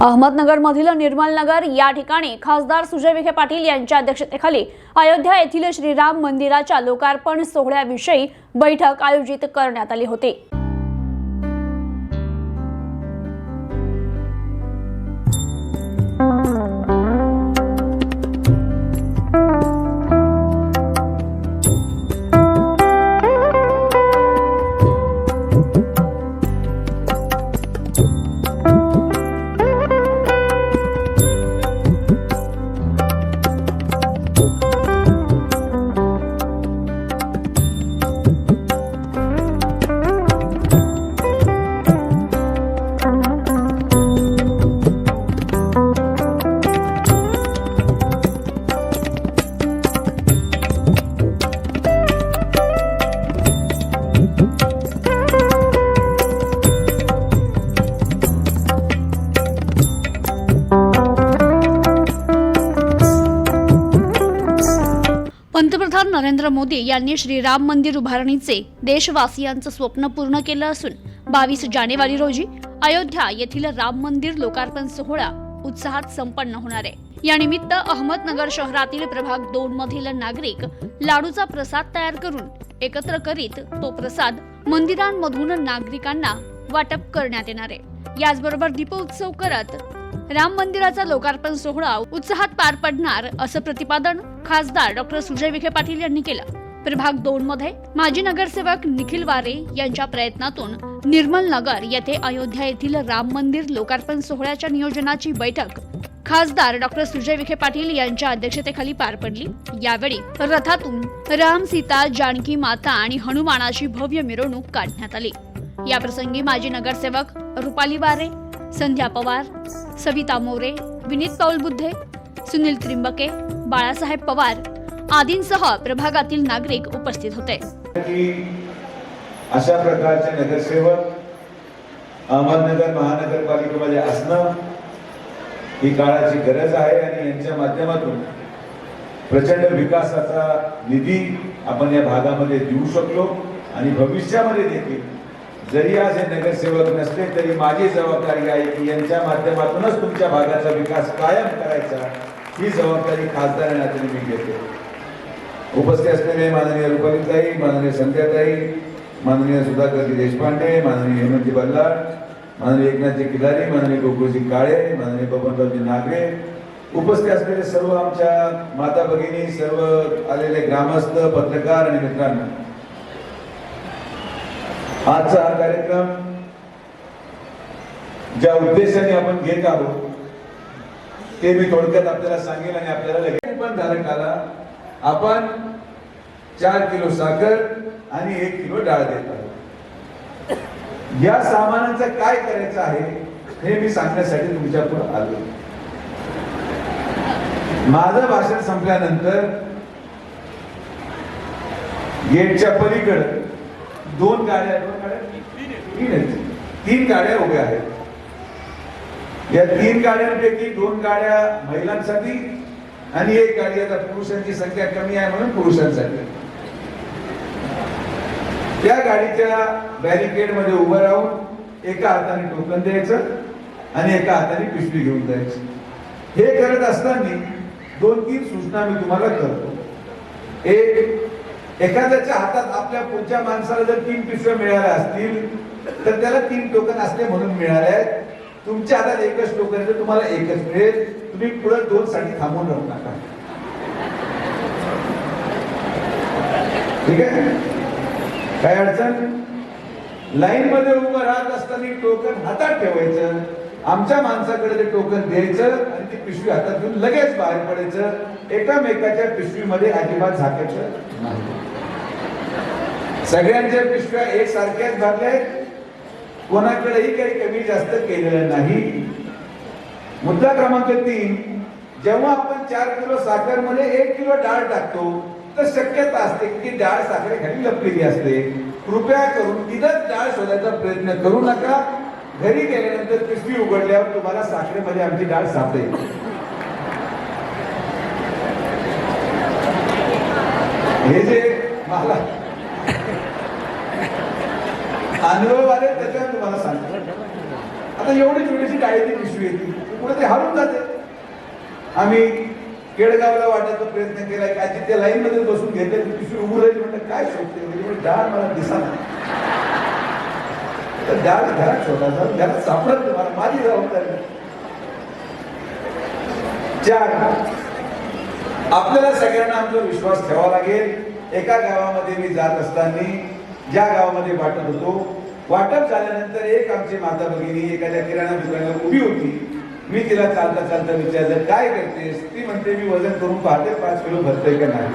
अहमदनगरमधील निर्मलनगर या ठिकाणी खासदार सुजय विखे पाटील यांच्या अध्यक्षतेखाली अयोध्या येथील श्रीराम मंदिराच्या लोकार्पण सोहळ्याविषयी बैठक आयोजित करण्यात आली होती. पंतप्रधान नरेंद्र मोदी यांनी श्रीराम मंदिर उभारणीचे देशवासियांचं स्वप्न पूर्ण केलं असून बावीस जानेवारी रोजी अयोध्या येथील राम मंदिर लोकार्पण सोहळा उत्साहात संपन्न होणार आहे. या निमित्त अहमदनगर शहरातील प्रभाग दोन मधील नागरिक लाडूचा प्रसाद तयार करून एकत्र करीत तो प्रसाद मंदिरांमधून नागरिकांना वाटप करण्यात येणार आहे. याचबरोबर दीपोत्सव करत राम मंदिराचा लोकार्पण सोहळा उत्साहात पार पडणार असं प्रतिपादन खासदार डॉक्टर सुजय विखे पाटील यांनी केलं. प्रभाग दोन मध्ये माजी नगरसेवक निखिल वारे यांच्या प्रयत्नातून निर्मल नगर येथे अयोध्या येथील राम मंदिर लोकार्पण सोहळ्याच्या नियोजनाची बैठक खासदार डॉक्टर सुजय विखे पाटील यांच्या अध्यक्षतेखाली पार पडली. यावेळी रथातून राम सीता जानकी माता आणि हनुमानाची भव्य मिरवणूक काढण्यात आली. याप्रसंगी माजी नगरसेवक रुपाली वारे संध्या पवार सविता मोरे विनीत पाऊल बुद्धे सुनील त्रिंबके बाळासाहेब पवार आदींसह प्रभागातील नागरिक उपस्थित होते. अशा प्रकारचे नगरसेवक अहमदनगर महानगरपालिकेमध्ये असणं ही काळाची गरज आहे आणि यांच्या माध्यमातून प्रचंड विकासाचा निधी आपण या भागामध्ये देऊ शकलो आणि भविष्यामध्ये देखील जरी आज हे नगरसेवक नसले तरी माझी जबाबदारी आहे की यांच्या माध्यमातूनच तुमच्या भागाचा विकास कायम करायचा ही जबाबदारी खासदार या नात्याने मी घेतो. उपस्थित असलेले माननीय रुपालीताई माननीय संध्याताई माननीय सुधाकरजी देशपांडे माननीय हेमंतजी बल्लाळ माननीय एकनाथजी किलारी माननीय गोकुळजी काळे माननीय बबनरावजी नागरे उपस्थित असलेले सर्व आमच्या माता भगिनी सर्व आलेले ग्रामस्थ पत्रकार आणि मित्रांनो आजचा हा कार्यक्रम ज्या उद्देशाने आपण घेत आहोत ते मी थोडक्यात आपल्याला सांगेल आणि आपल्याला लगेच पण धारकाला आपण चार किलो साखर आणि एक किलो डाळ देत आहोत. या सामानांचं काय करायचं आहे हे मी सांगण्यासाठी तुमच्यापुढे आलो माझं भाषण संपल्यानंतर गेटच्या पलीकडं दोन गाड्या दोन गाड्या तीन आहेत. तीन गाड्या उभ्या आहेत. या तीन गाड्यांपैकी दोन गाड्या महिलांसाठी आणि एक गाडी आता पुरुषांची संख्या कमी आहे म्हणून पुरुषांसाठी. त्या गाडीच्या बॅरिकेडमध्ये उभं राहून एका हाताने टोकन द्यायचं आणि एका हाताने पिशवी घेऊन जायचं. हे करत असताना दोन तीन सूचना मी तुम्हाला करतो. एक एखाद्याच्या हातात आपल्या पुढच्या माणसाला जर तीन पिशव्या मिळाल्या असतील तर त्याला तीन टोकन असले म्हणून मिळाले आहेत. तुमच्या हातात एकच टोकन आहे तर तुम्हाला एकच मिळेल. तुम्ही पुढे दोन साठी थांबून राहू नका. ठीक आहे? काय अडचण? लाईन मध्ये उभं राहत असताना टोकन हातात ठेवायचं. आमच्या माणसाकडे ते टोकन द्यायचं आणि ती पिशवी हातात घेऊन लगेच बाहेर पडायचं. एकामेकाच्या पिशवीमध्ये अजिबात झाकायचं नाही. सगळ्यांच्या पिशव्या एक सारख्याच भरल्या आहेत. कोणाकडेही काही कमी जास्त केलेलं नाही. मुद्दा क्रमांक तीन जेव्हा आपण चार किलो साखरमध्ये एक किलो डाळ टाकतो तर शक्यता असते की डाळ डाळ साखरेखाली लपलेली असते. कृपया करून तिथंच डाळ शोधायचा प्रयत्न करू नका. घरी गेल्यानंतर पिशवी उघडल्यावर तुम्हाला साखरेमध्ये आमची डाळ सापडेल. हे जे मला अनुभव आले त्याच्यावर तुम्हाला सांगतो. आता एवढी छोटीशी डाळीची पिशवी येते ती. ते हरून जाते. आम्ही केडगावला वाटायचा प्रयत्न केला की आजी त्या लाईन मध्ये बसून घेतले पिशवी उभं राहिली म्हणलं काय शोधते? म्हणजे डाळ मला दिसा तर डाळ घरात शोधायचा घरात सापडत तुम्हाला माझी जबाबदारी चार. आपल्याला सगळ्यांना आमचा विश्वास ठेवावा लागेल. एका गावामध्ये मी जात असताना ज्या गावामध्ये वाटप होतो वाटप झाल्यानंतर एक आमची माता भगिनी एखाद्या किराणा दुकानावर उभी होती. मी तिला चालता चालता विचारलं काय करतेस? ती म्हणते मी वजन करून पाहते पाच किलो भरतोय का नाही?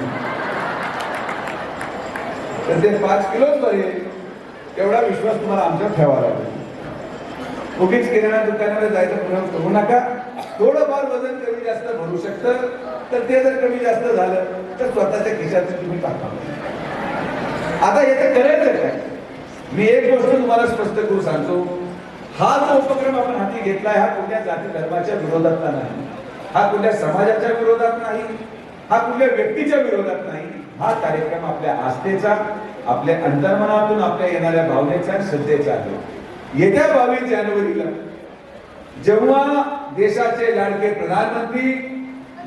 तर ते पाच किलोच भरेल एवढा विश्वास तुम्हाला आमच्यावर ठेवावा लागेल. उगीच किराणा दुकानामध्ये जायचा प्रयोग करू नका. थोडंफार वजन कमी जास्त भरू शकतं. तर ते जर कमी जास्त झालं तर स्वतःच्या खिशात तुम्ही टाका. आता याचं करायचं काय मी एक गोष्ट तुम्हाला स्पष्ट करू सांगतो. हा जो उपक्रम आपण हाती घेतलाय हा कुठल्या जाती धर्माच्या विरोधात नाही. हा कुठल्या समाजाच्या विरोधात नाही. हा कुठल्या व्यक्तीच्या विरोधात नाही. हा कार्यक्रम आपल्या आस्थेचा आपल्या अंतर्मनातून आपल्या येणाऱ्या भावनेचा आणि श्रद्धेचा आहे. येत्या बावीस जानेवारीला जेव्हा देशाचे लाडके प्रधानमंत्री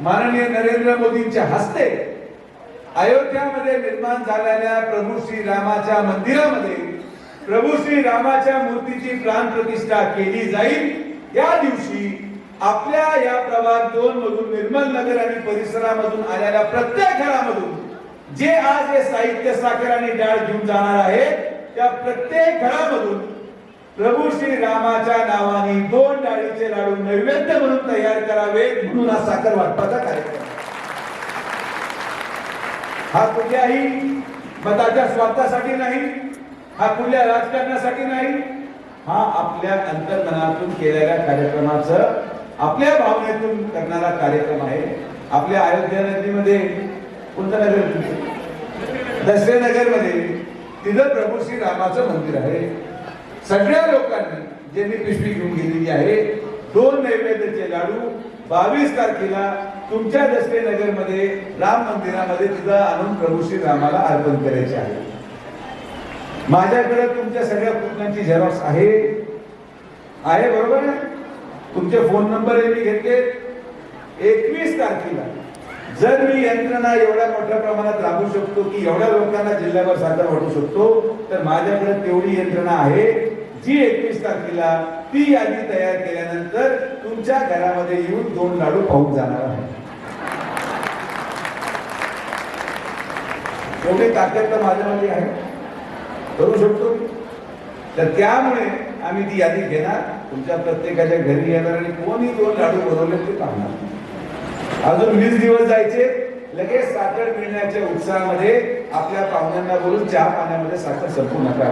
माननीय नरेंद्र मोदींच्या हस्ते अयोध्यामध्ये निर्माण झालेल्या प्रभू श्री रामाच्या मंदिरामध्ये प्रभू श्री रामाच्या मूर्तीची प्राण प्रतिष्ठा केली जाईल. या दिवशी आपल्या या प्रभाग दोन मधून निर्मल नगर आणि परिसरामधून आलेल्या प्रत्येक घरामधून जे आज हे साहित्य साखर आणि डाळ घेऊन जाणार आहे त्या प्रत्येक घरामधून प्रभू श्री रामाच्या नावाने दोन डाळीचे लाडू नैवेद्य म्हणून तयार करावे म्हणून हा साखर वाटपाचा कार्यक्रम हा कुठल्याही मताच्या स्वार्थासाठी नाही हा कुठल्या राजकारणासाठी नाही हा आपल्या अंतर्मनातून केलेल्या कार्यक्रमाचं आपल्या भावनेतून करणारा कार्यक्रम आहे. आपल्या अयोध्या नगरीमध्ये कोणतं नगर दसरे नगरमध्ये तिथं प्रभू श्री रामाचं मंदिर आहे. सगळ्या लोकांनी ज्यांनी पिशवी घेऊन गेलेली आहे दोन नैवेद्याचे लाडू बावीस तारखेला तुमच्या दसरे नगरमध्ये राम मंदिरामध्ये तिथं आणून प्रभू श्री रामाला अर्पण करायचे आहे. माझ्याकडे तुमच्या सगळ्या पुतण्यांची झेरॉक्स आहे. आहे बरोबर आहे तुमचे फोन नंबर हे मी घेतले. एकवीस तारखेला जर मी यंत्रणा एवढ्या मोठ्या प्रमाणात राबवू शकतो की एवढ्या लोकांना जिल्ह्यावर साखर वाटू शकतो तर माझ्याकडे तेवढी यंत्रणा आहे. जी एकवीस तारखेला ती यादी तयार केल्यानंतर तुमच्या घरामध्ये येऊन दोन लाडू पाहून जाणार आहे. एवढी ताकद तर माझ्यामध्ये आहे. करू शकतो तर त्यामुळे आम्ही ती यादी घेणार. तुमच्या प्रत्येकाच्या घरी येणार आणि कोणी दोन लाडू बनवले ते पाहणार. अजून वीस दिवस जायचे. लगेच साखर मिळण्याच्या उत्साहामध्ये आपल्या पाहुण्यांना बोलून चहा पाण्यामध्ये साखर संपू नका.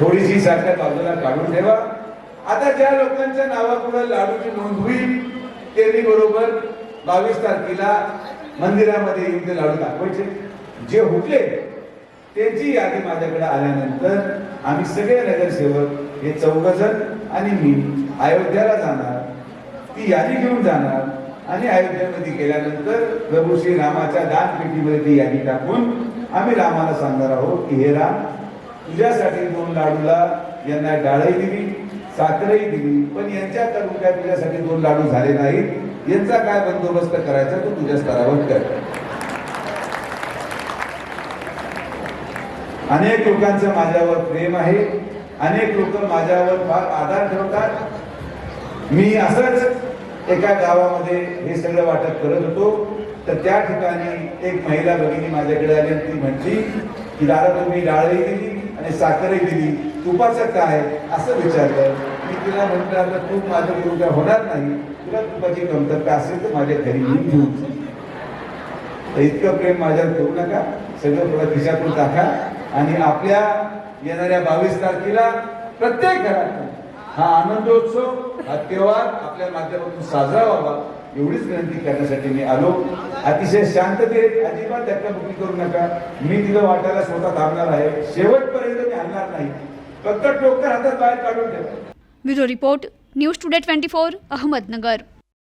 थोडीशी सारख्या बाजूला काढून ठेवा. आता ज्या लोकांच्या नावापुढे लाडूची नोंद होईल त्यांनी बरोबर बावीस तारखेला मंदिरामध्ये येऊन ते लाडू दाखवायचे. जे हुकले त्यांची यादी माझ्याकडे आल्यानंतर आम्ही सगळे नगरसेवक हे चौघजण आणि मी अयोध्याला जाणार. ती यादी घेऊन जाणार आणि अयोध्येमध्ये गेल्यानंतर प्रभू श्री रामाच्या दानपेटीमध्ये ती यादी टाकून आम्ही रामाला सांगणार आहोत की हे राम तुझ्यासाठी दोन लाडूला यांना डाळही दिली साखरही दिली पण यांच्या तालुक्यात तुझ्यासाठी दोन लाडू झाले नाहीत. यांचा काय बंदोबस्त करायचा तो तुझ्या स्तरावर कर. अनेक लोकांचं माझ्यावर प्रेम आहे. अनेक लोक माझ्यावर फार आधार ठेवतात. मी असंच एका गावामध्ये हे सगळं वाटप करत होतो. तर त्या ठिकाणी एक महिला भगिनी माझ्याकडे आली ती म्हटली की दादा तुम्ही डाळही दिली. आणि साखरही दिली तुपाचं काय असं विचारलं. मी तिला म्हटलं आता तूप माझ्या गुरु काय होणार नाही. तुला तुपाची कमतरता असेल तर माझ्या घरी येऊन घेऊन तर इतकं प्रेम माझ्यावर करू नका. सगळं थोडं खिशातून टाका. आणि आपल्या येणाऱ्या बावीस तारखेला प्रत्येक घरात हा आनंदोत्सव हा त्योहार आपल्या माध्यमातून साजरा व्हावा एवढीच विनंती करण्यासाठी मी आलो. अतिशय शांततेत अजिबात धक्काबुक्की करू नका. मी तिला वाटायला स्वतः थांबणार आहे. शेवटपर्यंत मी हलणार नाही. फक्त टोकर हातात बाहेर काढून ठेवा. Bureau report news today twenty four Ahmednagar.